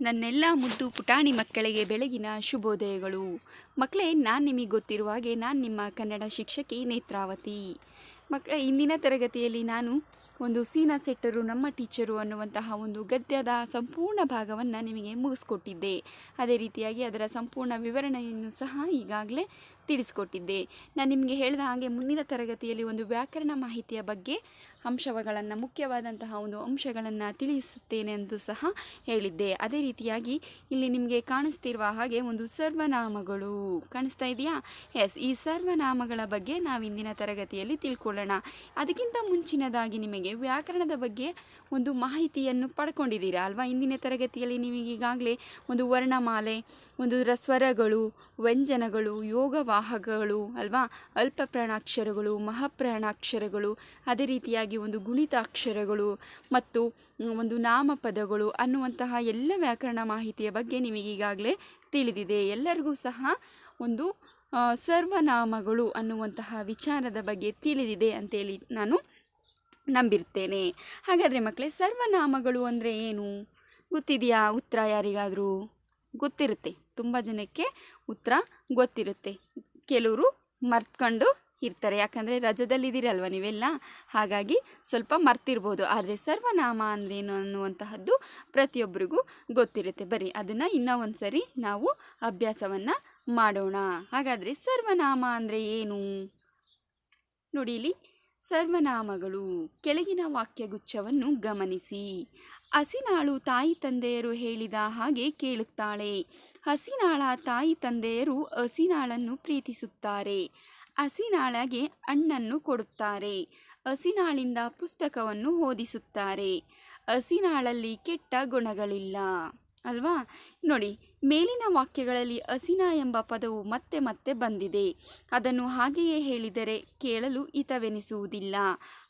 ನನ್ನೆಲ್ಲ ಮುದ್ದು ಪುಟಾಣಿ ಮಕ್ಕಳಿಗೆ ಬೆಳಗಿನ ಶುಭೋದಯಗಳು. ಮಕ್ಕಳೇ ನಾನು ನಿಮಗೆ ಗೊತ್ತಿರುವ ಹಾಗೆ ನಾನು ನಿಮ್ಮ ಕನ್ನಡ ಶಿಕ್ಷಕಿ ನೇತ್ರಾವತಿ. ಮಕ್ಕಳ ಇಂದಿನ ತರಗತಿಯಲ್ಲಿ ನಾನು ಒಂದು ಸೀನಾ ಸೆಟ್ಟರು, ನಮ್ಮ ಟೀಚರು ಅನ್ನುವಂತಹ ಒಂದು ಗದ್ಯದ ಸಂಪೂರ್ಣ ಭಾಗವನ್ನು ನಿಮಗೆ ಮುಗಿಸ್ಕೊಟ್ಟಿದ್ದೆ. ಅದೇ ರೀತಿಯಾಗಿ ಅದರ ಸಂಪೂರ್ಣ ವಿವರಣೆಯನ್ನು ಸಹ ಈಗಾಗಲೇ ತಿಳಿಸ್ಕೊಟ್ಟಿದ್ದೆ. ನಾನು ನಿಮಗೆ ಹೇಳಿದ ಹಾಗೆ ಮುಂದಿನ ತರಗತಿಯಲ್ಲಿ ಒಂದು ವ್ಯಾಕರಣ ಮಾಹಿತಿಯ ಬಗ್ಗೆ ಅಂಶಗಳನ್ನು ಮುಖ್ಯವಾದಂತಹ ಒಂದು ಅಂಶಗಳನ್ನು ತಿಳಿಸುತ್ತೇನೆ ಎಂದು ಸಹ ಹೇಳಿದ್ದೆ. ಅದೇ ರೀತಿಯಾಗಿ ಇಲ್ಲಿ ನಿಮಗೆ ಕಾಣಿಸ್ತಿರುವ ಹಾಗೆ ಒಂದು ಸರ್ವನಾಮಗಳು ಕಾಣಿಸ್ತಾ ಇದೆಯಾ? ಎಸ್ ಈ ಸರ್ವನಾಮಗಳ ಬಗ್ಗೆ ನಾವು ಇಂದಿನ ತರಗತಿಯಲ್ಲಿ ತಿಳ್ಕೊಳ್ಳೋಣ. ಅದಕ್ಕಿಂತ ಮುಂಚಿನದಾಗಿ ನಿಮಗೆ ವ್ಯಾಕರಣದ ಬಗ್ಗೆ ಒಂದು ಮಾಹಿತಿಯನ್ನು ಪಡ್ಕೊಂಡಿದ್ದೀರಾ ಅಲ್ವಾ? ಇಂದಿನ ತರಗತಿಯಲ್ಲಿ ನಿಮಗೆ ಈಗಾಗಲೇ ಒಂದು ವರ್ಣಮಾಲೆ, ಒಂದು ಸ್ವರಗಳು, ವ್ಯಂಜನಗಳು ಯೋಗವಾಹಕಗಳು ಅಲ್ವಾ? ಅಲ್ಪ ಪ್ರಾಣಾಕ್ಷರಗಳು ಮಹಾಪ್ರಾಣಾಕ್ಷರಗಳು, ಅದೇ ರೀತಿಯಾಗಿ ಒಂದು ಗುಣಿತಾಕ್ಷರಗಳು ಮತ್ತು ಒಂದು ನಾಮಪದಗಳು ಅನ್ನುವಂತಹ ಎಲ್ಲ ವ್ಯಾಕರಣ ಮಾಹಿತಿಯ ಬಗ್ಗೆ ನಿಮಗೆ ಈಗಾಗಲೇ ತಿಳಿದಿದೆ. ಎಲ್ಲರಿಗೂ ಸಹ ಒಂದು ಸರ್ವನಾಮಗಳು ಅನ್ನುವಂತಹ ವಿಚಾರದ ಬಗ್ಗೆ ತಿಳಿದಿದೆ ಅಂತೇಳಿ ನಾನು ನಂಬಿರ್ತೇನೆ ಹಾಗಾದರೆ ಮಕ್ಕಳೇ, ಸರ್ವನಾಮಗಳು ಅಂದರೆ ಏನು? ಗೊತ್ತಿದೆಯಾ? ಉತ್ತರ ಯಾರಿಗಾದರೂ? ಗೊತ್ತಿರುತ್ತೆ. ತುಂಬ ಜನಕ್ಕೆ ಉತ್ತರ ಗೊತ್ತಿರುತ್ತೆ. ಕೆಲವರು ಮರ್ತ್ಕೊಂಡು ಇರ್ತಾರೆ. ಯಾಕಂದರೆ ರಜದಲ್ಲಿದ್ದೀರಲ್ವ ನೀವೆಲ್ಲ? ಹಾಗಾಗಿ ಸ್ವಲ್ಪ ಮರ್ತಿರ್ಬೋದು. ಆದರೆ ಸರ್ವನಾಮ ಅಂದ್ರೇನು ಅನ್ನುವಂತಹದ್ದು ಪ್ರತಿಯೊಬ್ಬರಿಗೂ ಗೊತ್ತಿರುತ್ತೆ. ಬರೀ ಅದನ್ನು ಇನ್ನೂ ಒಂದು ಸರಿ ನಾವು ಅಭ್ಯಾಸವನ್ನು ಮಾಡೋಣ. ಹಾಗಾದರೆ ಸರ್ವನಾಮ ಅಂದರೆ ಏನು? ನೋಡಿ ಇಲ್ಲಿ, ಸರ್ವನಾಮಗಳು. ಕೆಳಗಿನ ವಾಕ್ಯಗುಚ್ಛವನ್ನು ಗಮನಿಸಿ. ಹಸಿನಾಳು ತಾಯಿ ತಂದೆಯರು ಹೇಳಿದ ಹಾಗೆ ಕೇಳುತ್ತಾಳೆ. ಹಸಿನಾಳ ತಾಯಿ ತಂದೆಯರು ಹಸಿನಾಳನ್ನು ಪ್ರೀತಿಸುತ್ತಾರೆ. ಹಸಿನಾಳಗೆ ಹಣ್ಣನ್ನು ಕೊಡುತ್ತಾರೆ. ಹಸಿನಾಳಿಂದ ಪುಸ್ತಕವನ್ನು ಓದಿಸುತ್ತಾರೆ. ಹಸಿನಾಳಲ್ಲಿ ಕೆಟ್ಟ ಗುಣಗಳಿಲ್ಲ. ಅಲ್ವಾ? ನೋಡಿ ಮೇಲಿನ ವಾಕ್ಯಗಳಲ್ಲಿ ಅಸಿನ ಎಂಬ ಪದವು ಮತ್ತೆ ಮತ್ತೆ ಬಂದಿದೆ. ಅದನ್ನು ಹಾಗೆಯೇ ಹೇಳಿದರೆ ಕೇಳಲು ಹಿತವೆನಿಸುವುದಿಲ್ಲ.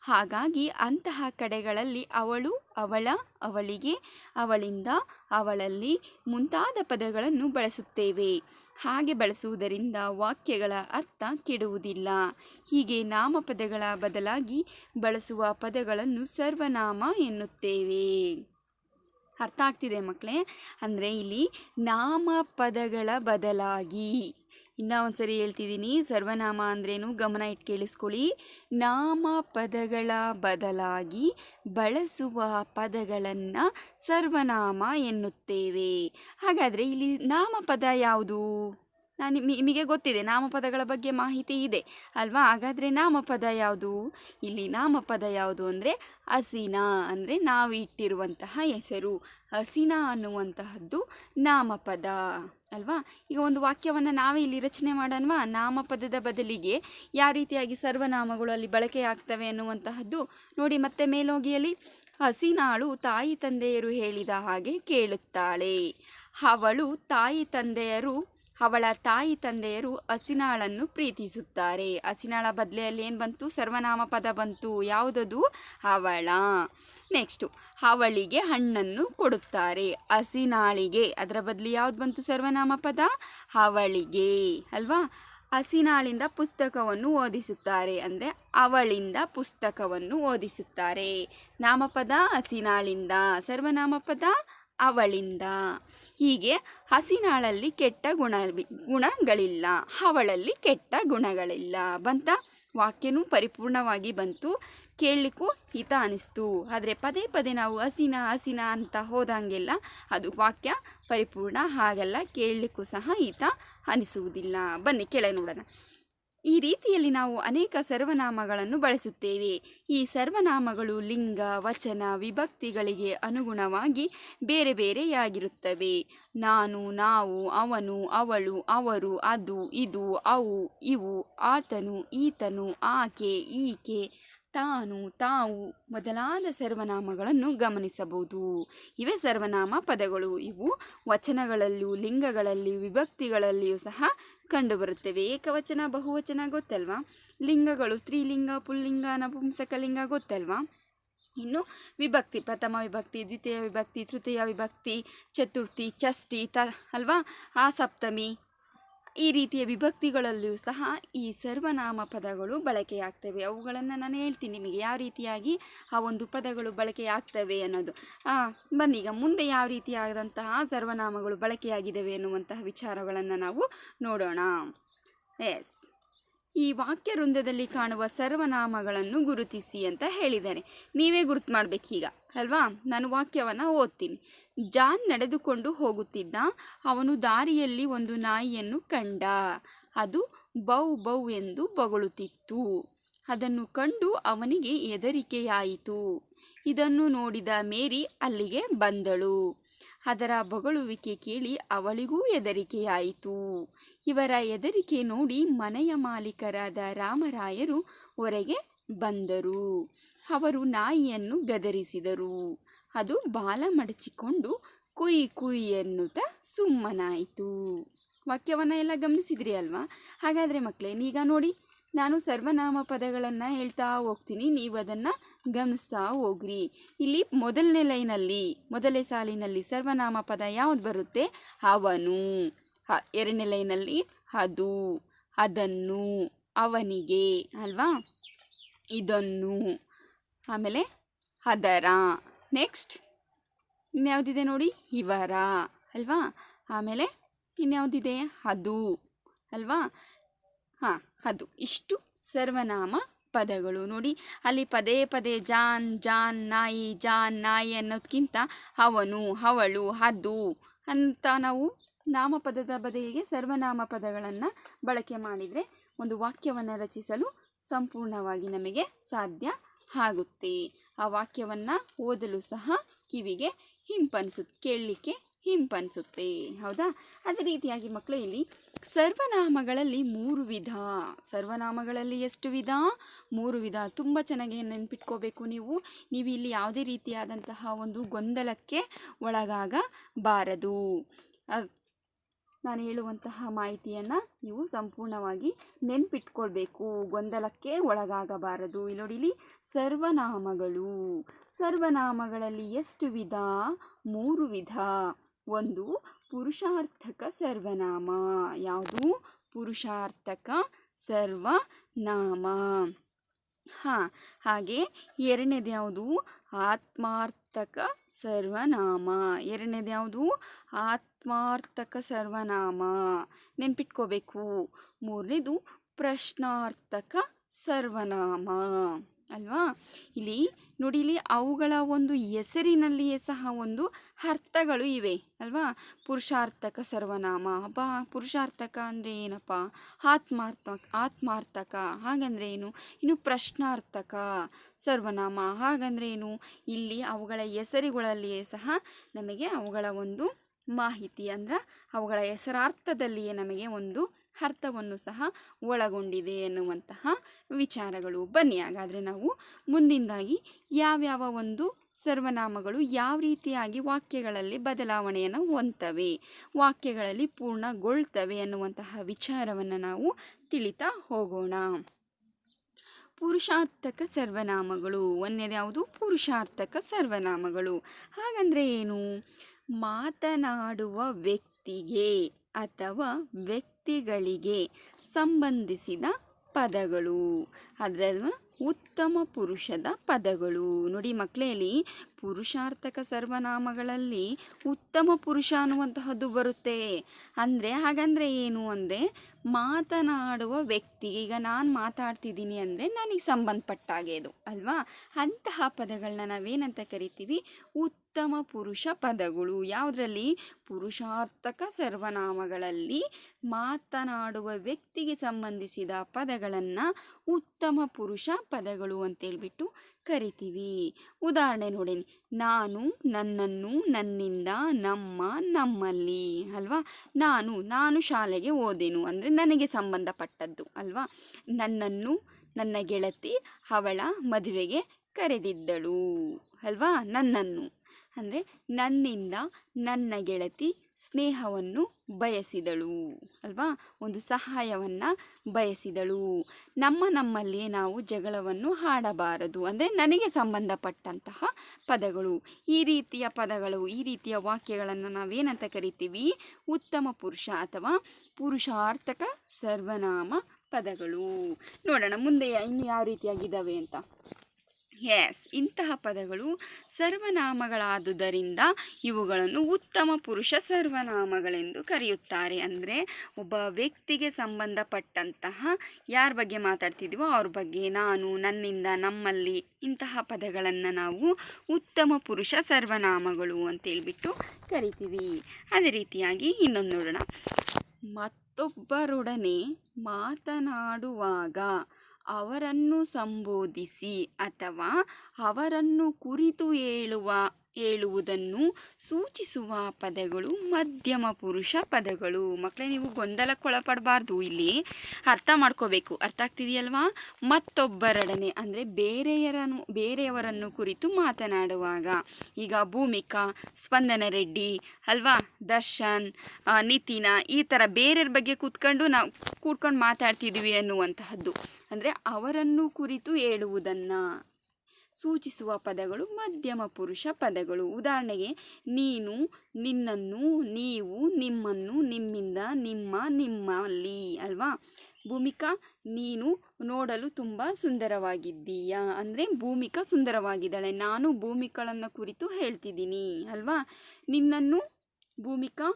ಹಾಗಾಗಿ ಅಂತಹ ಕಡೆಗಳಲ್ಲಿ ಅವಳು ಅವಳ, ಅವಳಿಗೆ, ಅವಳಿಂದ, ಅವಳಲ್ಲಿ ಮುಂತಾದ ಪದಗಳನ್ನು ಬಳಸುತ್ತೇವೆ. ಹಾಗೆ ಬಳಸುವುದರಿಂದ ವಾಕ್ಯಗಳ ಅರ್ಥ ಕೆಡುವುದಿಲ್ಲ. ಹೀಗೆ ನಾಮಪದಗಳ ಬದಲಾಗಿ ಬಳಸುವ ಪದಗಳನ್ನು ಸರ್ವನಾಮ ಎನ್ನುತ್ತೇವೆ. ಅರ್ಥ ಆಗ್ತಿದೆ ಮಕ್ಕಳೇ ಅಂದರೆ ಇಲ್ಲಿ ನಾಮಪದಗಳ ಬದಲಾಗಿ. ಇನ್ನೂ ಒಂದು ಸರಿ ಹೇಳ್ತಿದ್ದೀನಿ. ಸರ್ವನಾಮ ಅಂದ್ರೇನು? ಗಮನ ಇಟ್ಟು ಕೇಳಿಸ್ಕೊಳ್ಳಿ. ನಾಮಪದಗಳ ಬದಲಾಗಿ ಬಳಸುವ ಪದಗಳನ್ನು ಸರ್ವನಾಮ ಎನ್ನುತ್ತೇವೆ. ಹಾಗಾದರೆ ಇಲ್ಲಿ ನಾಮಪದ ಯಾವುದು? ನಾನು ನಿಮಿ- ನಿಮಗೆ ಗೊತ್ತಿದೆ, ನಾಮಪದಗಳ ಬಗ್ಗೆ ಮಾಹಿತಿ ಇದೆ, ಅಲ್ವಾ? ಹಾಗಾದರೆ ನಾಮಪದ ಯಾವುದು? ಇಲ್ಲಿ ನಾಮಪದ ಯಾವುದು ಅಂದರೆ ಹಸಿನ ಅಂದರೆ ನಾವು ಇಟ್ಟಿರುವಂತಹ ಹೆಸರು. ಹಸಿನ ಅನ್ನುವಂತಹದ್ದು ನಾಮಪದ, ಅಲ್ವಾ? ಈಗ ಒಂದು ವಾಕ್ಯವನ್ನು ನಾವೇ ಇಲ್ಲಿ ರಚನೆ ಮಾಡೋಣವಾ? ನಾಮಪದದ ಬದಲಿಗೆ ಯಾವ ರೀತಿಯಾಗಿ ಸರ್ವನಾಮಗಳು ಅಲ್ಲಿ ಬಳಕೆಯಾಗ್ತವೆ ಅನ್ನುವಂತಹದ್ದು ನೋಡಿ, ಮತ್ತೆ ಮೇಲೋಗಿಯಲ್ಲಿ, ಹಸಿನಾಳು ತಾಯಿ ತಂದೆಯರು ಹೇಳಿದ ಹಾಗೆ ಕೇಳುತ್ತಾಳೆ. ಅವಳು ತಾಯಿ ತಂದೆಯರು ಅವಳ ತಾಯಿ ತಂದೆಯರು ಹಸಿನಾಳನ್ನು ಪ್ರೀತಿಸುತ್ತಾರೆ. ಹಸಿನಾಳ ಬದಲೆಯಲ್ಲಿ ಏನು ಬಂತು? ಸರ್ವನಾಮ ಪದ ಬಂತು. ಯಾವುದದು? ಅವಳ. ನೆಕ್ಸ್ಟು ಅವಳಿಗೆ ಹಣ್ಣನ್ನು ಕೊಡುತ್ತಾರೆ. ಹಸಿನಾಳಿಗೆ. ಅದರ ಬದಲು ಯಾವುದು ಬಂತು ಸರ್ವನಾಮ ಪದ? ಅವಳಿಗೆ. ಅಲ್ವಾ? ಹಸಿನಾಳಿಂದ ಪುಸ್ತಕವನ್ನು ಓದಿಸುತ್ತಾರೆ. ಅಂದರೆ ಅವಳಿಂದ ಪುಸ್ತಕವನ್ನು ಓದಿಸುತ್ತಾರೆ. ನಾಮಪದ ಹಸಿನಾಳಿಂದ. ಸರ್ವನಾಮ ಪದ? ಅವಳಿಂದ. ಹೀಗೆ ಹಸಿನಾಳಲ್ಲಿ ಕೆಟ್ಟ ಗುಣ ಗುಣಗಳಿಲ್ಲ. ಅವಳಲ್ಲಿ ಕೆಟ್ಟ ಗುಣಗಳಿಲ್ಲ. ಬಂತ? ವಾಕ್ಯನೂ ಪರಿಪೂರ್ಣವಾಗಿ ಬಂತು. ಕೇಳಲಿಕ್ಕೂ ಹಿತ ಅನಿಸ್ತು. ಆದರೆ ಪದೇ ಪದೇ ನಾವು ಹಸಿನ ಹಸಿನ ಅಂತ ಹೋದಂಗೆಲ್ಲ ಅದು ವಾಕ್ಯ ಪರಿಪೂರ್ಣ ಹಾಗೆಲ್ಲ. ಕೇಳಲಿಕ್ಕೂ ಸಹ ಹಿತ ಅನಿಸುವುದಿಲ್ಲ. ಬನ್ನಿ, ಕೆಳಗೆ ನೋಡೋಣ. ಈ ರೀತಿಯಲ್ಲಿ ನಾವು ಅನೇಕ ಸರ್ವನಾಮಗಳನ್ನು ಬಳಸುತ್ತೇವೆ. ಈ ಸರ್ವನಾಮಗಳು ಲಿಂಗ, ವಚನ, ವಿಭಕ್ತಿಗಳಿಗೆ ಅನುಗುಣವಾಗಿ ಬೇರೆ ಬೇರೆಯಾಗಿರುತ್ತವೆ. ನಾನು, ನಾವು, ಅವನು, ಅವಳು, ಅವರು, ಅದು, ಇದು, ಅವು, ಇವು, ಆತನು, ಈತನು, ಆಕೆ, ಈಕೆ ತಾನು ತಾವು ಮೊದಲಾದ ಸರ್ವನಾಮಗಳನ್ನು ಗಮನಿಸಬಹುದು. ಇವೇ ಸರ್ವನಾಮ ಪದಗಳು. ಇವು ವಚನಗಳಲ್ಲಿಯೂ ಲಿಂಗಗಳಲ್ಲಿ ವಿಭಕ್ತಿಗಳಲ್ಲಿಯೂ ಸಹ ಕಂಡುಬರುತ್ತವೆ. ಏಕವಚನ, ಬಹುವಚನ ಗೊತ್ತಲ್ವಾ? ಲಿಂಗಗಳು ಸ್ತ್ರೀಲಿಂಗ, ಪುಲ್ಲಿಂಗ ನಪುಂಸಕಲಿಂಗ ಗೊತ್ತಲ್ವಾ? ಇನ್ನು ವಿಭಕ್ತಿ, ಪ್ರಥಮ ವಿಭಕ್ತಿ, ದ್ವಿತೀಯ ವಿಭಕ್ತಿ, ತೃತೀಯ ವಿಭಕ್ತಿ, ಚತುರ್ಥಿ, ಷಷ್ಠಿ ತ ಅಲ್ವಾ? ಆ ಸಪ್ತಮಿ ಈ ರೀತಿಯ ವಿಭಕ್ತಿಗಳಲ್ಲಿಯೂ ಸಹ ಈ ಸರ್ವನಾಮ ಪದಗಳು ಬಳಕೆಯಾಗ್ತವೆ. ಅವುಗಳನ್ನು ನಾನು ಹೇಳ್ತೀನಿ ನಿಮಗೆ, ಯಾವ ರೀತಿಯಾಗಿ ಆ ಒಂದು ಪದಗಳು ಬಳಕೆಯಾಗ್ತವೆ ಅನ್ನೋದು. ಬನ್ನಿ, ಈಗ ಮುಂದೆ ಯಾವ ರೀತಿಯಾದಂತಹ ಸರ್ವನಾಮಗಳು ಬಳಕೆಯಾಗಿದ್ದಾವೆ ಎನ್ನುವಂತಹ ವಿಚಾರಗಳನ್ನು ನಾವು ನೋಡೋಣ. ಎಸ್. ಈ ವಾಕ್ಯ ವೃಂದದಲ್ಲಿ ಕಾಣುವ ಸರ್ವನಾಮಗಳನ್ನು ಗುರುತಿಸಿ ಅಂತ ಹೇಳಿದ್ದಾರೆ. ನೀವೇ ಗುರುತು ಮಾಡಬೇಕೀಗ ಅಲ್ವಾ? ನಾನು ವಾಕ್ಯವನ್ನು ಓದ್ತೀನಿ. ಜಾನ್ ನಡೆದುಕೊಂಡು ಹೋಗುತ್ತಿದ್ದ ಅವನು ದಾರಿಯಲ್ಲಿ ಒಂದು ನಾಯಿಯನ್ನು ಕಂಡ. ಅದು ಬೌ ಬೌ ಎಂದು ಬೊಗಳುತ್ತಿತ್ತು. ಅದನ್ನು ಕಂಡು ಅವನಿಗೆ ಹೆದರಿಕೆಯಾಯಿತು. ಇದನ್ನು ನೋಡಿದ ಮೇರಿ ಅಲ್ಲಿಗೆ ಬಂದಳು. ಅದರ ಬೊಗಳುವಿಕೆ ಕೇಳಿ ಅವಳಿಗೂ ಹೆದರಿಕೆಯಾಯಿತು. ಇವರ ಹೆದರಿಕೆ ನೋಡಿ ಮನೆಯ ಮಾಲೀಕರಾದ ರಾಮರಾಯರು ಹೊರಗೆ ಬಂದರು. ಅವರು ನಾಯಿಯನ್ನು ಗದರಿಸಿದರು. ಅದು ಬಾಲ ಮಡಚಿಕೊಂಡು ಕುಯ್ ಕುಯ್ ಎನ್ನುತ್ತಾ ಸುಮ್ಮನಾಯಿತು. ವಾಕ್ಯವನ್ನು ಎಲ್ಲ ಗಮನಿಸಿದ್ರಿ ಅಲ್ವಾ? ಹಾಗಾದರೆ ಮಕ್ಕಳೇ ಈಗ ನೋಡಿ, ನಾನು ಸರ್ವನಾಮ ಪದಗಳನ್ನು ಹೇಳ್ತಾ ಹೋಗ್ತೀನಿ. ನೀವು ಅದನ್ನು ಗಮನಿಸ್ತಾ ಹೋಗ್ರಿ. ಇಲ್ಲಿ ಮೊದಲನೇ ಲೈನಲ್ಲಿ ಮೊದಲನೇ ಸಾಲಿನಲ್ಲಿ ಸರ್ವನಾಮ ಪದ ಯಾವುದು ಬರುತ್ತೆ? ಅವನು. ಎರಡನೇ ಲೈನಲ್ಲಿ ಅದು, ಅದನ್ನು, ಅವನಿಗೆ, ಅಲ್ವಾ? ಇದನ್ನು. ಆಮೇಲೆ ಅದರ ನೆಕ್ಸ್ಟ್ ಇನ್ಯಾವುದಿದೆ ನೋಡಿ? ಇವರ, ಅಲ್ವಾ? ಆಮೇಲೆ ಇನ್ಯಾವುದಿದೆ? ಅದು, ಅಲ್ವಾ? ಹಾಂ, ಅದು. ಇಷ್ಟು ಸರ್ವನಾಮ ಪದಗಳು ನೋಡಿ. ಅಲ್ಲಿ ಪದೇ ಪದೇ ಜಾನ್ ಜಾನ್, ನಾಯಿ ಜಾನ್, ನಾಯಿ ಅನ್ನೋದಕ್ಕಿಂತ ಅವನು, ಅವಳು, ಅದು ಅಂತ ನಾವು ನಾಮಪದದ ಬದಲಿಗೆ ಸರ್ವನಾಮ ಪದಗಳನ್ನು ಬಳಕೆ ಮಾಡಿದರೆ ಒಂದು ವಾಕ್ಯವನ್ನು ರಚಿಸಲು ಸಂಪೂರ್ಣವಾಗಿ ನಮಗೆ ಸಾಧ್ಯ ಆಗುತ್ತೆ ಆ ವಾಕ್ಯವನ್ನು ಓದಲು ಸಹ ಕಿವಿಗೆ ಹಿಂಪನಿಸುತ್ತೆ ಕೇಳಲಿಕ್ಕೆ ಹಿಂಪನಿಸುತ್ತೆ. ಹೌದಾ? ಅದೇ ರೀತಿಯಾಗಿ ಮಕ್ಕಳು ಇಲ್ಲಿ ಸರ್ವನಾಮಗಳಲ್ಲಿ ಮೂರು ವಿಧ. ಸರ್ವನಾಮಗಳಲ್ಲಿ ಎಷ್ಟು ವಿಧ? ಮೂರು ವಿಧ. ತುಂಬ ಚೆನ್ನಾಗಿ ನೆನ್ಪಿಟ್ಕೋಬೇಕು ನೀವು. ನೀವು ಇಲ್ಲಿ ಯಾವುದೇ ರೀತಿಯಾದಂತಹ ಒಂದು ಗೊಂದಲಕ್ಕೆ ಒಳಗಾಗಬಾರದು. ನಾನು ಹೇಳುವಂತಹ ಮಾಹಿತಿಯನ್ನು ನೀವು ಸಂಪೂರ್ಣವಾಗಿ ನೆನ್ಪಿಟ್ಕೊಳ್ಬೇಕು. ಗೊಂದಲಕ್ಕೆ ಒಳಗಾಗಬಾರದು. ಇಲ್ಲಿ ನೋಡಿ ಸರ್ವನಾಮಗಳು. ಸರ್ವನಾಮಗಳಲ್ಲಿ ಎಷ್ಟು ವಿಧ? ಮೂರು ವಿಧ. ಒಂದು ಪುರುಷಾರ್ಥಕ ಸರ್ವನಾಮ. ಯಾವುದು? ಪುರುಷಾರ್ಥಕ ಸರ್ವನಾಮ. ಹಾಂ, ಹಾಗೆ ಎರಡನೇದು ಯಾವುದು? ಆತ್ಮಾರ್ಥಕ ಸರ್ವನಾಮ. ಎರಡನೇದು ಯಾವುದು? ಆತ್ಮಾರ್ಥಕ ಸರ್ವನಾಮ. ನೆನ್ಪಿಟ್ಕೋಬೇಕು. ಮೂರನೇದು ಪ್ರಶ್ನಾರ್ಥಕ ಸರ್ವನಾಮ. ಅಲ್ವಾ? ಇಲ್ಲಿ ನೋಡಿ, ಇಲ್ಲಿ ಅವುಗಳ ಒಂದು ಹೆಸರಿನಲ್ಲಿಯೇ ಸಹ ಒಂದು ಅರ್ಥಗಳು ಇವೆ, ಅಲ್ವಾ? ಪುರುಷಾರ್ಥಕ ಸರ್ವನಾಮ. ಅಬ್ಬಾ, ಪುರುಷಾರ್ಥಕ ಅಂದರೆ ಏನಪ್ಪ? ಆತ್ಮಾರ್ಥ ಆತ್ಮಾರ್ಥಕ. ಹಾಗಂದ್ರೆ ಏನು? ಇನ್ನು ಪ್ರಶ್ನಾರ್ಥಕ ಸರ್ವನಾಮ. ಹಾಗಂದ್ರೆ ಏನು? ಇಲ್ಲಿ ಅವುಗಳ ಹೆಸರುಗಳಲ್ಲಿಯೇ ಸಹ ನಮಗೆ ಅವುಗಳ ಒಂದು ಮಾಹಿತಿ, ಅಂದ್ರೆ ಅವುಗಳ ಹೆಸರಾರ್ಥದಲ್ಲಿಯೇ ನಮಗೆ ಒಂದು ಅರ್ಥವನ್ನು ಸಹ ಒಳಗೊಂಡಿದೆ ಎನ್ನುವಂತಹ ವಿಚಾರಗಳು. ಬನ್ನಿ ಹಾಗಾದರೆ ನಾವು ಮುಂದಿಂದಾಗಿ ಯಾವ್ಯಾವ ಒಂದು ಸರ್ವನಾಮಗಳು ಯಾವ ರೀತಿಯಾಗಿ ವಾಕ್ಯಗಳಲ್ಲಿ ಬದಲಾವಣೆಯನ್ನು ಹೊಂದ್ತವೆ, ವಾಕ್ಯಗಳಲ್ಲಿ ಪೂರ್ಣಗೊಳ್ತವೆ ಅನ್ನುವಂತಹ ವಿಚಾರವನ್ನು ನಾವು ತಿಳಿತಾ ಹೋಗೋಣ. ಪುರುಷಾರ್ಥಕ ಸರ್ವನಾಮಗಳು ಯಾವುದು ಪುರುಷಾರ್ಥಕ ಸರ್ವನಾಮಗಳು. ಹಾಗಂದರೆ ಏನು? ಮಾತನಾಡುವ ವ್ಯಕ್ತಿಗೆ. ಅಥವಾ ವ್ಯಕ್ತಿಗಳಿಗೆ ಸಂಬಂಧಿಸಿದ ಪದಗಳು. ಅದರ ಉತ್ತಮ ಪುರುಷದ ಪದಗಳು. ನೋಡಿ ಮಕ್ಕಳಲ್ಲಿ ಪುರುಷಾರ್ಥಕ ಸರ್ವನಾಮಗಳಲ್ಲಿ ಉತ್ತಮ ಪುರುಷ ಅನ್ನುವಂತಹದ್ದು ಬರುತ್ತೆ. ಅಂದರೆ, ಹಾಗಂದರೆ ಏನು ಅಂದರೆ, ಮಾತನಾಡುವ ವ್ಯಕ್ತಿ ಈಗ ನಾನು ಮಾತಾಡ್ತಿದ್ದೀನಿ ಅಂದರೆ ನನಗೆ ಸಂಬಂಧಪಟ್ಟಾಗೆ ಅದು, ಅಲ್ವಾ? ಅಂತಹ ಪದಗಳನ್ನ ನಾವೇನಂತ ಕರಿತೀವಿ? ಉತ್ತಮ ಪುರುಷ ಪದಗಳು. ಯಾವುದರಲ್ಲಿ? ಪುರುಷಾರ್ಥಕ ಸರ್ವನಾಮಗಳಲ್ಲಿ ಮಾತನಾಡುವ ವ್ಯಕ್ತಿಗೆ ಸಂಬಂಧಿಸಿದ ಪದಗಳನ್ನು ಉತ್ತಮ ಪುರುಷ ಪದಗಳು ಅಂತೇಳ್ಬಿಟ್ಟು ಕರಿತೀವಿ. ಉದಾಹರಣೆ ನೋಡೇನಿ. ನಾನು, ನನ್ನನ್ನು, ನನ್ನಿಂದ, ನಮ್ಮ, ನಮ್ಮಲ್ಲಿ ಅಲ್ವಾ? ನಾನು ನಾನು ಶಾಲೆಗೆ ಓದೇನು ಅಂದರೆ ನನಗೆ ಸಂಬಂಧಪಟ್ಟದ್ದು ಅಲ್ವಾ? ನನ್ನನ್ನು, ನನ್ನ ಗೆಳತಿ, ಅವಳ ಮದುವೆಗೆ ಕರೆದಿದ್ದಳು ಅಲ್ವಾ? ನನ್ನನ್ನು. ಅಂದರೆ ನನ್ನಿಂದ ನನ್ನ ಗೆಳತಿ ಸ್ನೇಹವನ್ನು ಬಯಸಿದಳು. ಅಲ್ವಾ? ಒಂದು ಸಹಾಯವನ್ನು ಬಯಸಿದಳು. ನಮ್ಮ ನಮ್ಮಲ್ಲಿಯೇ ನಾವು ಜಗಳವನ್ನು ಹಾಡಬಾರದು. ಅಂದರೆ ನನಗೆ ಸಂಬಂಧಪಟ್ಟಂತಹ ಪದಗಳು. ಈ ರೀತಿಯ ಪದಗಳು, ಈ ರೀತಿಯ ವಾಕ್ಯಗಳನ್ನು ನಾವೇನಂತ ಕರಿತೀವಿ? ಉತ್ತಮ ಪುರುಷ ಅಥವಾ ಪುರುಷಾರ್ಥಕ ಸರ್ವನಾಮ ಪದಗಳು. ನೋಡೋಣ ಮುಂದೆ ಇನ್ನು ಯಾವ ರೀತಿಯಾಗಿದ್ದಾವೆ ಅಂತ. ಎಸ್ ಇಂತಹ ಪದಗಳು ಸರ್ವನಾಮಗಳಾದುದರಿಂದ ಇವುಗಳನ್ನು ಉತ್ತಮ ಪುರುಷ ಸರ್ವನಾಮಗಳೆಂದು ಕರೆಯುತ್ತಾರೆ. ಅಂದರೆ ಒಬ್ಬ ವ್ಯಕ್ತಿಗೆ ಸಂಬಂಧಪಟ್ಟಂತಹ ಯಾರ ಬಗ್ಗೆ ಮಾತಾಡ್ತಿದ್ದೀವೋ ಅವ್ರ ಬಗ್ಗೆ, ನಾನು, ನನ್ನಿಂದ, ನಮ್ಮಲ್ಲಿ ಇಂತಹ ಪದಗಳನ್ನು ನಾವು ಉತ್ತಮ ಪುರುಷ ಸರ್ವನಾಮಗಳು ಅಂತೇಳ್ಬಿಟ್ಟು ಕರಿತೀವಿ. ಅದೇ ರೀತಿಯಾಗಿ ಇನ್ನೊಂದು ನೋಡೋಣ. ಮತ್ತೊಬ್ಬರೊಡನೆ ಮಾತನಾಡುವಾಗ ಅವರನ್ನು ಸಂಬೋಧಿಸಿ ಅಥವಾ ಅವರನ್ನು ಕುರಿತು ಹೇಳುವ ಹೇಳುವುದನ್ನು ಸೂಚಿಸುವ ಪದಗಳು ಮಧ್ಯಮ ಪುರುಷ ಪದಗಳು. ಮಕ್ಕಳೇ ನೀವು ಗೊಂದಲಕ್ಕೊಳಪಡಬಾರ್ದು ಇಲ್ಲಿ ಅರ್ಥ ಮಾಡ್ಕೋಬೇಕು. ಅರ್ಥ ಆಗ್ತಿದೆಯಲ್ವಾ? ಮತ್ತೊಬ್ಬರೊಡನೆ, ಅಂದರೆ ಬೇರೆಯರನ್ನು ಬೇರೆಯವರನ್ನು ಕುರಿತು ಮಾತನಾಡುವಾಗ. ಈಗ ಭೂಮಿಕಾ, ಸ್ಪಂದನ ರೆಡ್ಡಿ, ಅಲ್ವಾ? ದರ್ಶನ್ ನಿತಿನ, ಈ ಥರ ಬೇರೆಯವ್ರ ಬಗ್ಗೆ ಕೂತ್ಕೊಂಡು ನಾವು ಕೂತ್ಕೊಂಡು ಮಾತಾಡ್ತಿದ್ದೀವಿ ಅನ್ನುವಂತಹದ್ದು. ಅಂದರೆ ಅವರನ್ನು ಕುರಿತು ಹೇಳುವುದನ್ನು. ಸೂಚಿಸುವ ಪದಗಳು ಮಧ್ಯಮ ಪುರುಷ ಪದಗಳು. ಉದಾಹರಣೆಗೆ, ನೀನು, ನಿನ್ನನ್ನು, ನೀವು, ನಿಮ್ಮನ್ನು, ನಿಮ್ಮಿಂದ, ನಿಮ್ಮ, ನಿಮ್ಮಲ್ಲಿ, ಅಲ್ವಾ? ಭೂಮಿಕಾ, ನೀನು ನೋಡಲು ತುಂಬ ಸುಂದರವಾಗಿದ್ದೀಯಾ. ಅಂದರೆ ಭೂಮಿಕಾ ಸುಂದರವಾಗಿದ್ದಾಳೆ. ನಾನು ಭೂಮಿಕಳನ್ನು ಕುರಿತು ಹೇಳ್ತಿದ್ದೀನಿ, ಅಲ್ವಾ? ನಿನ್ನನ್ನು ಭೂಮಿಕಾ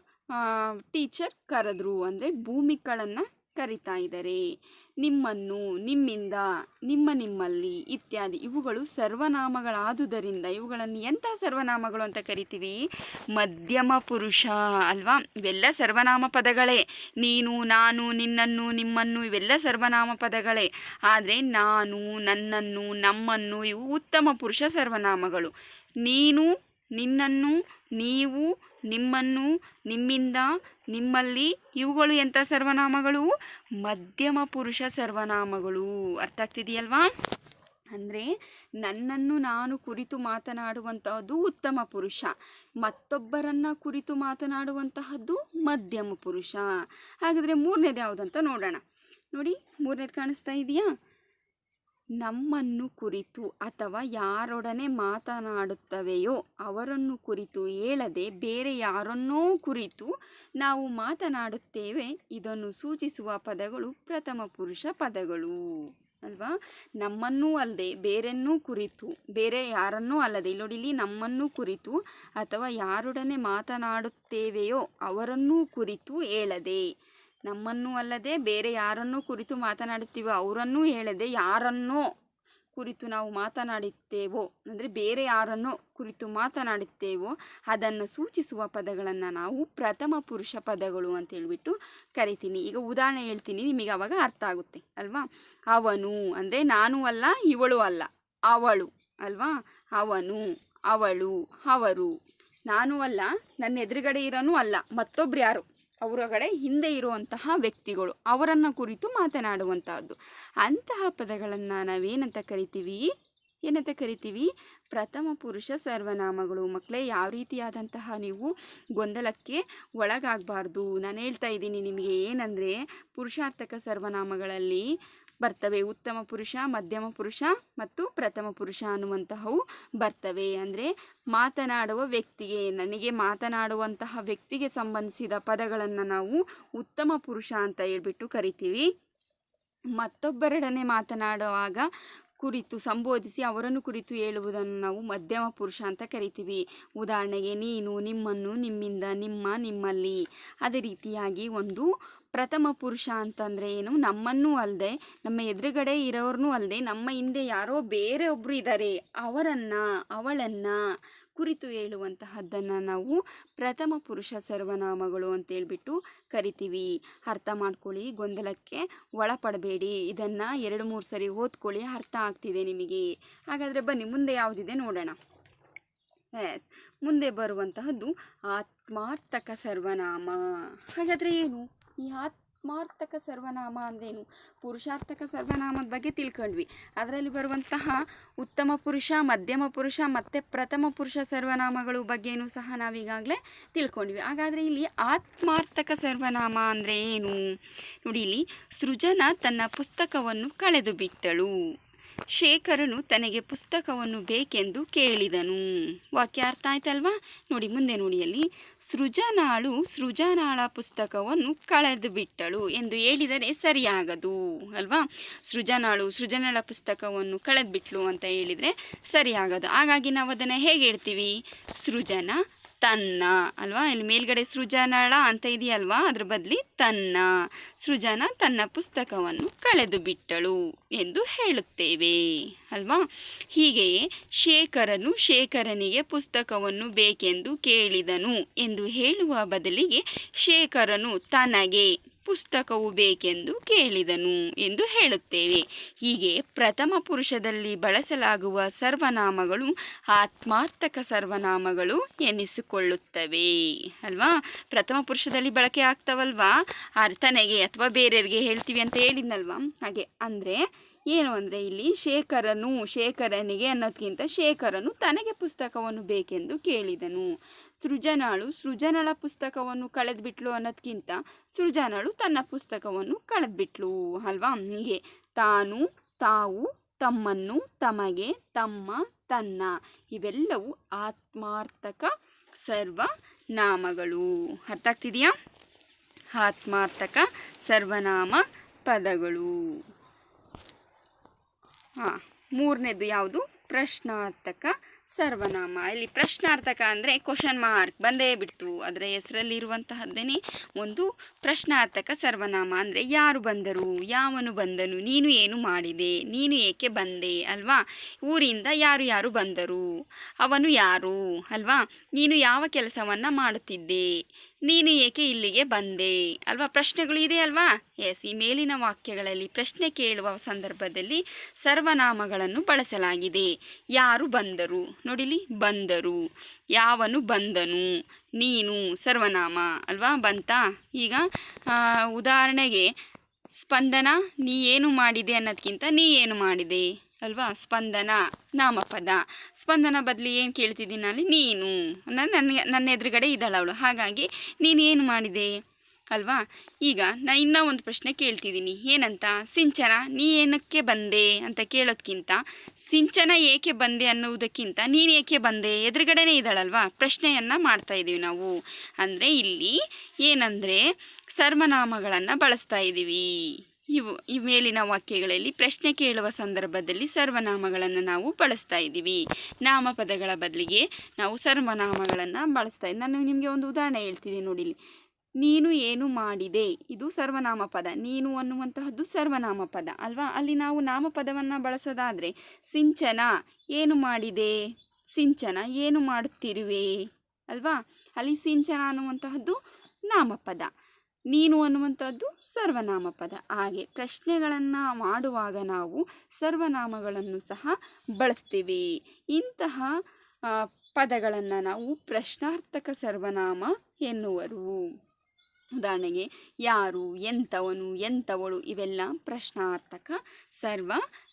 ಟೀಚರ್ ಕರೆದ್ರು. ಅಂದರೆ ಭೂಮಿಕಳನ್ನು ಕರಿತಾ ಇದ್ದಾರೆ ನಿಮ್ಮನ್ನು, ನಿಮ್ಮಿಂದ, ನಿಮ್ಮ ನಿಮ್ಮಲ್ಲಿ ಇತ್ಯಾದಿ ಇವುಗಳು ಸರ್ವನಾಮಗಳಾದುದರಿಂದ, ಇವುಗಳನ್ನು ಎಂಥ ಸರ್ವನಾಮಗಳು ಅಂತ ಕರಿತೀವಿ? ಮಧ್ಯಮ ಪುರುಷ ಅಲ್ವಾ? ಇವೆಲ್ಲ ಸರ್ವನಾಮ ಪದಗಳೇ. ನೀನು, ನಾನು, ನಿನ್ನನ್ನು, ನಿಮ್ಮನ್ನು ಇವೆಲ್ಲ ಸರ್ವನಾಮ ಪದಗಳೇ. ಆದರೆ ನಾನು, ನನ್ನನ್ನು, ನಮ್ಮನ್ನು ಇವು ಉತ್ತಮ ಪುರುಷ ಸರ್ವನಾಮಗಳು. ನೀನು ನಿನ್ನನ್ನು ನೀವು, ನಿಮ್ಮನ್ನು, ನಿಮ್ಮಿಂದ, ನಿಮ್ಮಲ್ಲಿ, ಇವುಗಳು ಎಂಥ ಸರ್ವನಾಮಗಳು? ಮಧ್ಯಮ ಪುರುಷ ಸರ್ವನಾಮಗಳು. ಅರ್ಥ ಆಗ್ತಿದೆಯಲ್ವಾ? ಅಂದರೆ ನನ್ನನ್ನು ನಾನು ಕುರಿತು ಮಾತನಾಡುವಂತಹದ್ದು ಉತ್ತಮ ಪುರುಷ. ಮತ್ತೊಬ್ಬರನ್ನು ಕುರಿತು ಮಾತನಾಡುವಂತಹದ್ದು ಮಧ್ಯಮ ಪುರುಷ. ಹಾಗಾದರೆ ಮೂರನೇದು ಯಾವುದಂತ ನೋಡೋಣ. ನೋಡಿ, ಮೂರನೇದು ಕಾಣಿಸ್ತಾ ಇದೆಯಾ? ನಮ್ಮನ್ನು ಕುರಿತು ಅಥವಾ ಯಾರೊಡನೆ ಮಾತನಾಡುತ್ತವೆಯೋ ಅವರನ್ನು ಕುರಿತು ಹೇಳದೆ ಬೇರೆ ಯಾರನ್ನೋ ಕುರಿತು ನಾವು ಮಾತನಾಡುತ್ತೇವೆ. ಇದನ್ನು ಸೂಚಿಸುವ ಪದಗಳು ಪ್ರಥಮ ಪುರುಷ ಪದಗಳು. ಅಲ್ವಾ? ನಮ್ಮನ್ನೂ ಅಲ್ಲದೆ ಬೇರೆನ್ನೂ ಕುರಿತು, ಬೇರೆ ಯಾರನ್ನೂ ಅಲ್ಲದೆ ಇಲ್ಲಿ ನೋಡಿ ಇಲ್ಲಿ ನಮ್ಮನ್ನು ಕುರಿತು ಅಥವಾ ಯಾರೊಡನೆ ಮಾತನಾಡುತ್ತೇವೆಯೋ ಅವರನ್ನೂ ಕುರಿತು ಹೇಳದೆ ನಮ್ಮನ್ನು ಅಲ್ಲದೆ ಬೇರೆ ಯಾರನ್ನೂ ಕುರಿತು ಮಾತನಾಡುತ್ತೀವೋ ಅವರನ್ನೂ ಹೇಳದೆ ಯಾರನ್ನೋ ಕುರಿತು ನಾವು ಮಾತನಾಡುತ್ತೇವೋ, ಅಂದರೆ ಬೇರೆ ಯಾರನ್ನೋ ಕುರಿತು ಮಾತನಾಡುತ್ತೇವೋ, ಅದನ್ನು ಸೂಚಿಸುವ ಪದಗಳನ್ನು ನಾವು ಪ್ರಥಮ ಪುರುಷ ಪದಗಳು ಅಂತ ಹೇಳಿಬಿಟ್ಟು ಕರಿತೀನಿ. ಈಗ ಉದಾಹರಣೆ ಹೇಳ್ತೀನಿ, ನಿಮಗೆ ಅವಾಗ ಅರ್ಥ ಆಗುತ್ತೆ, ಅಲ್ವಾ? ಅವನು ಅಂದರೆ ನಾನು ಅಲ್ಲ, ಇವಳು ಅಲ್ಲ, ಅವಳು, ಅಲ್ವಾ? ಅವನು, ಅವಳು, ಅವರು. ನಾನು ಅಲ್ಲ, ನನ್ನ ಎದುರುಗಡೆ ಇರೋನು ಅಲ್ಲ, ಮತ್ತೊಬ್ರು ಯಾರು? ಅವರೊಳಗಡೆ ಹಿಂದೆ ಇರುವಂತಹ ವ್ಯಕ್ತಿಗಳು ಅವರನ್ನು ಕುರಿತು ಮಾತನಾಡುವಂತಹದ್ದು. ಅಂತಹ ಪದಗಳನ್ನು ನಾವೇನಂತ ಕರಿತೀವಿ? ಏನಂತ ಕರಿತೀವಿ? ಪ್ರಥಮ ಪುರುಷ ಸರ್ವನಾಮಗಳು. ಮಕ್ಕಳೇ ಯಾವ ರೀತಿಯಾದಂತಹ ನೀವು ಗೊಂದಲಕ್ಕೆ ಒಳಗಾಗಬಾರ್ದು. ನಾನು ಹೇಳ್ತಾ ಇದ್ದೀನಿ ನಿಮಗೆ ಏನಂದರೆ, ಪುರುಷಾರ್ಥಕ ಸರ್ವನಾಮಗಳಲ್ಲಿ ಬರ್ತವೆ. ಉತ್ತಮ ಪುರುಷ, ಮಧ್ಯಮ ಪುರುಷ ಮತ್ತು ಪ್ರಥಮ ಪುರುಷ ಅನ್ನುವಂತಹವು ಬರ್ತವೆ. ಅಂದರೆ ಮಾತನಾಡುವ ವ್ಯಕ್ತಿಗೆ, ನನಗೆ ಮಾತನಾಡುವಂತಹ ವ್ಯಕ್ತಿಗೆ ಸಂಬಂಧಿಸಿದ ಪದಗಳನ್ನು ನಾವು ಉತ್ತಮ ಪುರುಷ ಅಂತ ಹೇಳ್ಬಿಟ್ಟು ಕರಿತೀವಿ. ಮತ್ತೊಬ್ಬರೊಡನೆ ಮಾತನಾಡುವಾಗ ಕುರಿತು, ಸಂಬೋಧಿಸಿ ಅವರನ್ನು ಕುರಿತು ಹೇಳುವುದನ್ನು ನಾವು ಮಧ್ಯಮ ಪುರುಷ ಅಂತ ಕರಿತೀವಿ. ಉದಾಹರಣೆಗೆ, ನೀನು ನಿಮ್ಮನ್ನು ನಿಮ್ಮಿಂದ ನಿಮ್ಮ ನಿಮ್ಮಲ್ಲಿ. ಅದೇ ರೀತಿಯಾಗಿ ಒಂದು ಪ್ರಥಮ ಪುರುಷ ಅಂತಂದರೆ ಏನು? ನಮ್ಮನ್ನೂ ಅಲ್ಲದೆ ನಮ್ಮ ಎದುರುಗಡೆ ಇರೋರ್ನೂ ಅಲ್ಲದೆ ನಮ್ಮ ಹಿಂದೆ ಯಾರೋ ಬೇರೆ ಒಬ್ಬರು ಇದ್ದಾರೆ ಅವರನ್ನು, ಅವಳನ್ನು ಕುರಿತು ಹೇಳುವಂತಹದ್ದನ್ನು ನಾವು ಪ್ರಥಮ ಪುರುಷ ಸರ್ವನಾಮಗಳು ಅಂತೇಳ್ಬಿಟ್ಟು ಕರಿತೀವಿ. ಅರ್ಥ ಮಾಡ್ಕೊಳ್ಳಿ, ಗೊಂದಲಕ್ಕೆ ಒಳಪಡಬೇಡಿ. ಇದನ್ನು ಎರಡು ಮೂರು ಸರಿ ಓದ್ಕೊಳ್ಳಿ, ಅರ್ಥ ಆಗ್ತಿದೆ ನಿಮಗೆ. ಹಾಗಾದರೆ ಬನ್ನಿ, ಮುಂದೆ ಯಾವುದಿದೆ ನೋಡೋಣ. ಎಸ್, ಮುಂದೆ ಬರುವಂತಹದ್ದು ಆತ್ಮಾರ್ಥಕ ಸರ್ವನಾಮ. ಹಾಗಾದರೆ ಏನು? ಈ ಆತ್ಮಾರ್ಥಕ ಸರ್ವನಾಮ ಅಂದ್ರೇನು? ಪುರುಷಾರ್ಥಕ ಸರ್ವನಾಮದ ಬಗ್ಗೆ ತಿಳ್ಕೊಂಡ್ವಿ. ಅದರಲ್ಲಿ ಬರುವಂತಹ ಉತ್ತಮ ಪುರುಷ, ಮಧ್ಯಮ ಪುರುಷ ಮತ್ತು ಪ್ರಥಮ ಪುರುಷ ಸರ್ವನಾಮಗಳು ಬಗ್ಗೆನೂ ಸಹ ನಾವೀಗಾಗಲೇ ತಿಳ್ಕೊಂಡ್ವಿ. ಹಾಗಾದರೆ ಇಲ್ಲಿ ಆತ್ಮಾರ್ಥಕ ಸರ್ವನಾಮ ಅಂದರೆ ಏನು? ನೋಡಿ, ಇಲ್ಲಿ ಸೃಜನ ತನ್ನ ಪುಸ್ತಕವನ್ನು ಕಳೆದು ಬಿಟ್ಟಳು ಶೇಖರನು ತನಗೆ ಪುಸ್ತಕವನ್ನು ಬೇಕೆಂದು ಕೇಳಿದನು. ವಾಕ್ಯ ಅರ್ಥ ಆಯ್ತಲ್ವಾ ನೋಡಿ ಮುಂದೆ ನೋಡಿಯಲ್ಲಿ ಸೃಜನಾಳು ಸೃಜನಾಳ ಪುಸ್ತಕವನ್ನು ಕಳೆದು ಬಿಟ್ಟಳು ಎಂದು ಹೇಳಿದರೆ ಸರಿಯಾಗದು, ಅಲ್ವಾ? ಸೃಜನಾಳು ಸೃಜನಾಳ ಪುಸ್ತಕವನ್ನು ಕಳೆದು ಬಿಟ್ಲು ಅಂತ ಹೇಳಿದರೆ ಸರಿಯಾಗದು. ಹಾಗಾಗಿ ನಾವು ಅದನ್ನು ಹೇಗೆ ಹೇಳ್ತೀವಿ? ಸೃಜನ ತನ್ನ, ಅಲ್ವಾ? ಇಲ್ಲಿ ಮೇಲ್ಗಡೆ ಸೃಜನಾಳ ಅಂತ ಇದೆಯಲ್ವಾ? ಅದ್ರ ಬದಲಿ ತನ್ನ. ಸೃಜನ ತನ್ನ ಪುಸ್ತಕವನ್ನು ಕಳೆದು ಬಿಟ್ಟಳು ಎಂದು ಹೇಳುತ್ತೇವೆ. ಅಲ್ವಾ? ಹೀಗೆಯೇ ಶೇಖರನು ಶೇಖರನಿಗೆ ಪುಸ್ತಕವನ್ನು ಬೇಕೆಂದು ಕೇಳಿದನು ಎಂದು ಹೇಳುವ ಬದಲಿಗೆ ಶೇಖರನು ತನಗೆ ಪುಸ್ತಕವು ಬೇಕೆಂದು ಕೇಳಿದನು ಎಂದು ಹೇಳುತ್ತೇವೆ. ಹೀಗೆ ಪ್ರಥಮ ಪುರುಷದಲ್ಲಿ ಬಳಸಲಾಗುವ ಸರ್ವನಾಮಗಳು ಆತ್ಮಾರ್ಥಕ ಸರ್ವನಾಮಗಳು ಎನಿಸಿಕೊಳ್ಳುತ್ತವೆ. ಅಲ್ವಾ? ಪ್ರಥಮ ಪುರುಷದಲ್ಲಿ ಬಳಕೆ ಆಗ್ತಾವಲ್ವಾ? ಅರ್ಥನೆಗೆ ಅಥವಾ ಬೇರೆಯವರಿಗೆ ಹೇಳ್ತೀವಿ ಅಂತ ಹೇಳಿದ್ನಲ್ವಾ? ಹಾಗೆ ಅಂದರೆ ಏನು ಅಂದರೆ ಇಲ್ಲಿ ಶೇಖರನು, ಶೇಖರನಿಗೆ ಅನ್ನೋದಕ್ಕಿಂತ ಶೇಖರನು ತನಗೆ ಪುಸ್ತಕವನ್ನು ಬೇಕೆಂದು ಕೇಳಿದನು. ಸೃಜನಾಳು ಸೃಜನಳ ಪುಸ್ತಕವನ್ನು ಕಳೆದ್ಬಿಟ್ಲು ಅನ್ನೋದಕ್ಕಿಂತ ಸೃಜನಳು ತನ್ನ ಪುಸ್ತಕವನ್ನು ಕಳೆದ್ಬಿಟ್ಲು, ಅಲ್ವಾ? ಹೀಗೆ ತಾನು, ತಾವು, ತಮ್ಮನ್ನು, ತಮಗೆ, ತಮ್ಮ, ತನ್ನ ಇವೆಲ್ಲವೂ ಆತ್ಮಾರ್ಥಕ ಸರ್ವನಾಮಗಳು. ಅರ್ಥ ಆಗ್ತಿದೆಯಾ? ಆತ್ಮಾರ್ಥಕ ಸರ್ವನಾಮ ಪದಗಳು. ಹಾಂ ಮೂರನೇದು ಯಾವುದು? ಪ್ರಶ್ನಾರ್ಥಕ ಸರ್ವನಾಮ. ಇಲ್ಲಿ ಪ್ರಶ್ನಾರ್ಥಕ ಅಂದರೆ ಕ್ವಶನ್ ಮಾರ್ಕ್ ಬಂದೇ ಬಿಡ್ತು. ಅದರ ಹೆಸರಲ್ಲಿರುವಂತಹದ್ದೇನೆ ಒಂದು ಪ್ರಶ್ನಾರ್ಥಕ ಸರ್ವನಾಮ. ಅಂದರೆ ಯಾರು ಬಂದರು? ಯಾವನು ಬಂದನು? ನೀನು ಏನು ಮಾಡಿದೆ? ನೀನು ಏಕೆ ಬಂದೆ? ಅಲ್ವಾ? ಊರಿಂದ ಯಾರು ಯಾರು ಬಂದರು? ಅವನು ಯಾರು? ಅಲ್ವಾ? ನೀನು ಯಾವ ಕೆಲಸವನ್ನು ಮಾಡುತ್ತಿದ್ದೆ? ನೀನು ಏಕೆ ಇಲ್ಲಿಗೆ ಬಂದೆ? ಅಲ್ವಾ? ಪ್ರಶ್ನೆಗಳು ಇದೆ ಅಲ್ವಾ? ಎಸ್ ಈ ಮೇಲಿನ ವಾಕ್ಯಗಳಲ್ಲಿ ಪ್ರಶ್ನೆ ಕೇಳುವ ಸಂದರ್ಭದಲ್ಲಿ ಸರ್ವನಾಮಗಳನ್ನು ಬಳಸಲಾಗಿದೆ. ಯಾರು ಬಂದರು? ನೋಡಿಲಿ ಬಂದರು. ಯಾವನು ಬಂದನು? ನೀನು ಸರ್ವನಾಮ, ಅಲ್ವಾ? ಬಂತಾ? ಈಗ ಉದಾಹರಣೆಗೆ ಸ್ಪಂದನ, ನೀ ಏನು ಮಾಡಿದೆ ಅನ್ನೋದಕ್ಕಿಂತ ನೀ ಏನು ಮಾಡಿದೆ? ಅಲ್ವಾ? ಸ್ಪಂದನ, ನಾಮಪದ. ಸ್ಪಂದನ ಬದಲಿ ಏನು ಕೇಳ್ತಿದ್ದೀನಿ ಅಲ್ಲಿ? ನೀನು. ನನ್ನ ನನಗೆ ನನ್ನ ಎದುರುಗಡೆ ಇದ್ದಾಳೆ ಅವಳು. ಹಾಗಾಗಿ ನೀನು ಏನು ಮಾಡಿದೆ? ಅಲ್ವಾ? ಈಗ ನಾ ಇನ್ನೂ ಒಂದು ಪ್ರಶ್ನೆ ಕೇಳ್ತಿದ್ದೀನಿ. ಏನಂತ? ಸಿಂಚನ, ನೀ ಏನಕ್ಕೆ ಬಂದೆ ಅಂತ ಕೇಳೋದಕ್ಕಿಂತ ಸಿಂಚನ ಏಕೆ ಬಂದೆ ಅನ್ನುವುದಕ್ಕಿಂತ ನೀನು ಏಕೆ ಬಂದೆ? ಎದುರುಗಡೆನೇ ಇದ್ದಾಳಲ್ವಾ? ಪ್ರಶ್ನೆಯನ್ನು ಮಾಡ್ತಾ ಇದ್ದೀವಿ ನಾವು. ಅಂದರೆ ಇಲ್ಲಿ ಏನಂದರೆ, ಸರ್ವನಾಮಗಳನ್ನು ಬಳಸ್ತಾ ಇದ್ದೀವಿ ಇವು ಈ ಮೇಲಿನ ವಾಕ್ಯಗಳಲ್ಲಿ ಪ್ರಶ್ನೆ ಕೇಳುವ ಸಂದರ್ಭದಲ್ಲಿ ಸರ್ವನಾಮಗಳನ್ನು ನಾವು ಬಳಸ್ತಾ ಇದ್ದೀವಿ. ನಾಮಪದಗಳ ಬದಲಿಗೆ ನಾವು ಸರ್ವನಾಮಗಳನ್ನು ಬಳಸ್ತಾ ಇದ್ದೀವಿ. ನಾನು ನಿಮಗೆ ಒಂದು ಉದಾಹರಣೆ ಹೇಳ್ತಿದ್ದೀನಿ ನೋಡಿ ಇಲ್ಲಿ. ನೀನು ಏನು ಮಾಡಿದೆ? ಇದು ಸರ್ವನಾಮ ಪದ. ನೀನು ಅನ್ನುವಂತಹದ್ದು ಸರ್ವನಾಮ ಪದ, ಅಲ್ವಾ? ಅಲ್ಲಿ ನಾವು ನಾಮಪದವನ್ನು ಬಳಸೋದಾದರೆ ಸಿಂಚನ, ಏನು ಮಾಡಿದೆ? ಸಿಂಚನ, ಏನು ಮಾಡುತ್ತಿರುವೆ? ಅಲ್ವಾ? ಅಲ್ಲಿ ಸಿಂಚನ ಅನ್ನುವಂತಹದ್ದು ನಾಮಪದ ನೀನು ಅನ್ನುವಂಥದ್ದು ಸರ್ವನಾಮ ಪದ. ಹಾಗೆ ಪ್ರಶ್ನೆಗಳನ್ನು ಮಾಡುವಾಗ ನಾವು ಸರ್ವನಾಮಗಳನ್ನು ಸಹ ಬಳಸ್ತೀವಿ. ಇಂತಹ ಪದಗಳನ್ನು ನಾವು ಪ್ರಶ್ನಾರ್ಥಕ ಸರ್ವನಾಮ ಎನ್ನುವರು. ಉದಾಹರಣೆಗೆ, ಯಾರು, ಎಂಥವನು, ಎಂಥವಳು ಇವೆಲ್ಲ ಪ್ರಶ್ನಾರ್ಥಕ ಸರ್ವನಾಮ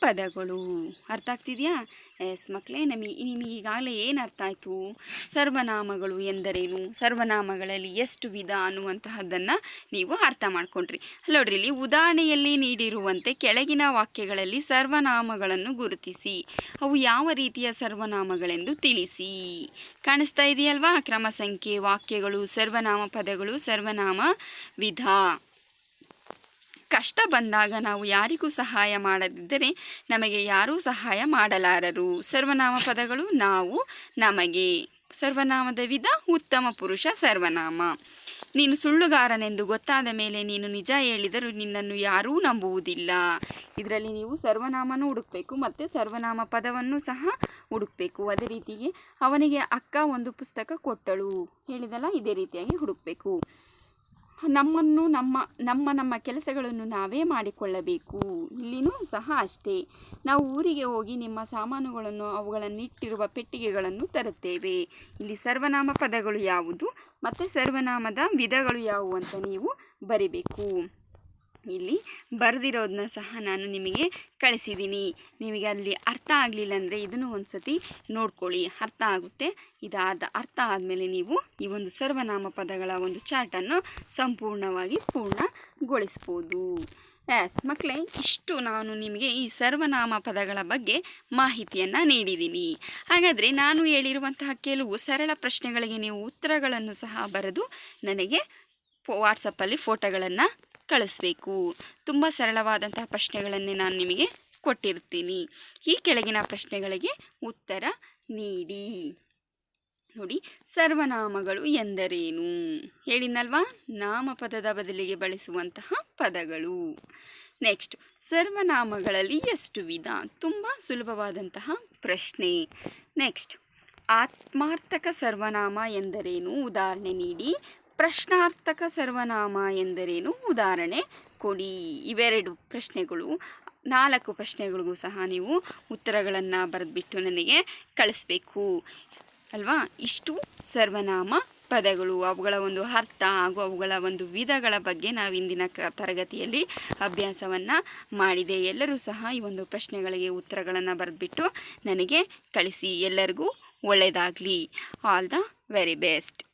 ಪದಗಳು. ಅರ್ಥ ಆಗ್ತಿದೆಯಾ? ಎಸ್ ಮಕ್ಕಳೇ ನಮಿ, ನಿಮಗೆ ಈಗಾಗಲೇ ಏನು ಅರ್ಥ ಆಯಿತು? ಸರ್ವನಾಮಗಳು ಎಂದರೇನು? ಸರ್ವನಾಮಗಳಲ್ಲಿ ಎಷ್ಟು ವಿಧ ಅನ್ನುವಂತಹದ್ದನ್ನು ನೀವು ಅರ್ಥ ಮಾಡ್ಕೊಂಡ್ರಿ. ನೋಡ್ರಿ, ಇಲ್ಲಿ ಉದಾಹರಣೆಯಲ್ಲಿ ನೀಡಿರುವಂತೆ ಕೆಳಗಿನ ವಾಕ್ಯಗಳಲ್ಲಿ ಸರ್ವನಾಮಗಳನ್ನು ಗುರುತಿಸಿ, ಅವು ಯಾವ ರೀತಿಯ ಸರ್ವನಾಮಗಳೆಂದು ತಿಳಿಸಿ. ಕಾಣಿಸ್ತಾ ಇದೆಯಲ್ವಾ? ಕ್ರಮ ಸಂಖ್ಯೆ, ವಾಕ್ಯಗಳು, ಸರ್ವನಾಮ ಪದಗಳು, ಸರ್ವನಾಮ ವಿಧ. ಕಷ್ಟ ಬಂದಾಗ ನಾವು ಯಾರಿಗೂ ಸಹಾಯ ಮಾಡದಿದ್ದರೆ ನಮಗೆ ಯಾರೂ ಸಹಾಯ ಮಾಡಲಾರರು. ಸರ್ವನಾಮ ಪದಗಳು ನಾವು, ನಮಗೆ. ಸರ್ವನಾಮದ ವಿಧ ಉತ್ತಮ ಪುರುಷ ಸರ್ವನಾಮ. ನೀನು ಸುಳ್ಳುಗಾರನೆಂದು ಗೊತ್ತಾದ ಮೇಲೆ ನೀನು ನಿಜ ಹೇಳಿದರೂ ನಿನ್ನನ್ನು ಯಾರೂ ನಂಬುವುದಿಲ್ಲ. ಇದರಲ್ಲಿ ನೀವು ಸರ್ವನಾಮನೂ ಹುಡುಕಬೇಕು ಮತ್ತು ಸರ್ವನಾಮ ಪದವನ್ನು ಸಹ ಹುಡುಕಬೇಕು. ಅದೇ ರೀತಿಗೆ ಅವನಿಗೆ ಅಕ್ಕ ಒಂದು ಪುಸ್ತಕ ಕೊಟ್ಟಳು. ಹೇಳಿದಲ್ಲ ಇದೇ ರೀತಿಯಾಗಿ ಹುಡುಕಬೇಕು. ನಮ್ಮನ್ನು, ನಮ್ಮ ನಮ್ಮ ನಮ್ಮ ಕೆಲಸಗಳನ್ನು ನಾವೇ ಮಾಡಿಕೊಳ್ಳಬೇಕು. ಇಲ್ಲಿನೂ ಸಹ ಅಷ್ಟೇ. ನಾವು ಊರಿಗೆ ಹೋಗಿ ನಿಮ್ಮ ಸಾಮಾನುಗಳನ್ನು ಅವುಗಳನ್ನು ಇಟ್ಟಿರುವ ಪೆಟ್ಟಿಗೆಗಳನ್ನು ತರುತ್ತೇವೆ. ಇಲ್ಲಿ ಸರ್ವನಾಮ ಪದಗಳು ಯಾವುದು, ಮತ್ತು ಸರ್ವನಾಮದ ವಿಧಗಳು ಯಾವುವು ಅಂತ ನೀವು ಬರಿಬೇಕು. ಇಲ್ಲಿ ಬರೆದಿರೋದನ್ನ ಸಹ ನಾನು ನಿಮಗೆ ಕಳಿಸಿದ್ದೀನಿ. ನಿಮಗೆ ಅಲ್ಲಿ ಅರ್ಥ ಆಗಲಿಲ್ಲ ಅಂದರೆ ಇದನ್ನು ಒಂದು ಸತಿ ನೋಡ್ಕೊಳ್ಳಿ. ಅರ್ಥ ಆಗುತ್ತೆ? ಇದಾದ ಅರ್ಥ ಆದಮೇಲೆ ನೀವು ಈ ಒಂದು ಸರ್ವನಾಮ ಪದಗಳ ಒಂದು ಚಾರ್ಟನ್ನು ಸಂಪೂರ್ಣವಾಗಿ ಪೂರ್ಣಗೊಳಿಸ್ಬೋದು. ಎಸ್ ಮಕ್ಕಳೇ ಇಷ್ಟು ನಾನು ನಿಮಗೆ ಈ ಸರ್ವನಾಮ ಪದಗಳ ಬಗ್ಗೆ ಮಾಹಿತಿಯನ್ನು ನೀಡಿದ್ದೀನಿ. ಹಾಗಾದರೆ ನಾನು ಹೇಳಿರುವಂತಹ ಕೆಲವು ಸರಳ ಪ್ರಶ್ನೆಗಳಿಗೆ ನೀವು ಉತ್ತರಗಳನ್ನು ಸಹ ಬರೆದು ನನಗೆ ವಾಟ್ಸಪ್ಪಲ್ಲಿ ಫೋಟೋಗಳನ್ನು ಕಳಿಸ್ಬೇಕು. ತುಂಬ ಸರಳವಾದಂತಹ ಪ್ರಶ್ನೆಗಳನ್ನೇ ನಾನು ನಿಮಗೆ ಕೊಟ್ಟಿರ್ತೀನಿ. ಈ ಕೆಳಗಿನ ಪ್ರಶ್ನೆಗಳಿಗೆ ಉತ್ತರ ನೀಡಿ. ನೋಡಿ, ಸರ್ವನಾಮಗಳು ಎಂದರೇನು? ಹೇಳಿನಲ್ವಾ ನಾಮಪದದ ಬದಲಿಗೆ ಬಳಸುವಂತಹ ಪದಗಳು. ನೆಕ್ಸ್ಟ್, ಸರ್ವನಾಮಗಳಲ್ಲಿ ಎಷ್ಟು ವಿಧ? ತುಂಬ ಸುಲಭವಾದಂತಹ ಪ್ರಶ್ನೆ. ನೆಕ್ಸ್ಟ್, ಆತ್ಮಾರ್ಥಕ ಸರ್ವನಾಮ ಎಂದರೇನು? ಉದಾಹರಣೆ ನೀಡಿ. ಪ್ರಶ್ನಾರ್ಥಕ ಸರ್ವನಾಮ ಎಂದರೇನು? ಉದಾಹರಣೆ, ಕೊಡಿ. ಇವೆರಡು ಪ್ರಶ್ನೆಗಳು. ನಾಲ್ಕು ಪ್ರಶ್ನೆಗಳಿಗೂ ಸಹ ನೀವು ಉತ್ತರಗಳನ್ನು ಬರೆದ್ಬಿಟ್ಟು ನನಗೆ ಕಳಿಸ್ಬೇಕು. ಅಲ್ವಾ? ಇಷ್ಟು ಸರ್ವನಾಮ ಪದಗಳು. ಅವುಗಳ ಒಂದು ಅರ್ಥ ಹಾಗೂ ಅವುಗಳ ಒಂದು ವಿಧಗಳ ಬಗ್ಗೆ ನಾವು ಇಂದಿನ ಕ ತರಗತಿಯಲ್ಲಿ ಅಭ್ಯಾಸವನ್ನು ಮಾಡಿದೆ. ಎಲ್ಲರೂ ಸಹ ಈ ಒಂದು ಪ್ರಶ್ನೆಗಳಿಗೆ ಉತ್ತರಗಳನ್ನು ಬರೆದ್ಬಿಟ್ಟು ನನಗೆ ಕಳಿಸಿ. ಎಲ್ಲರಿಗೂ ಒಳ್ಳೆಯದಾಗಲಿ ಆಲ್ ದ ವೆರಿ ಬೆಸ್ಟ್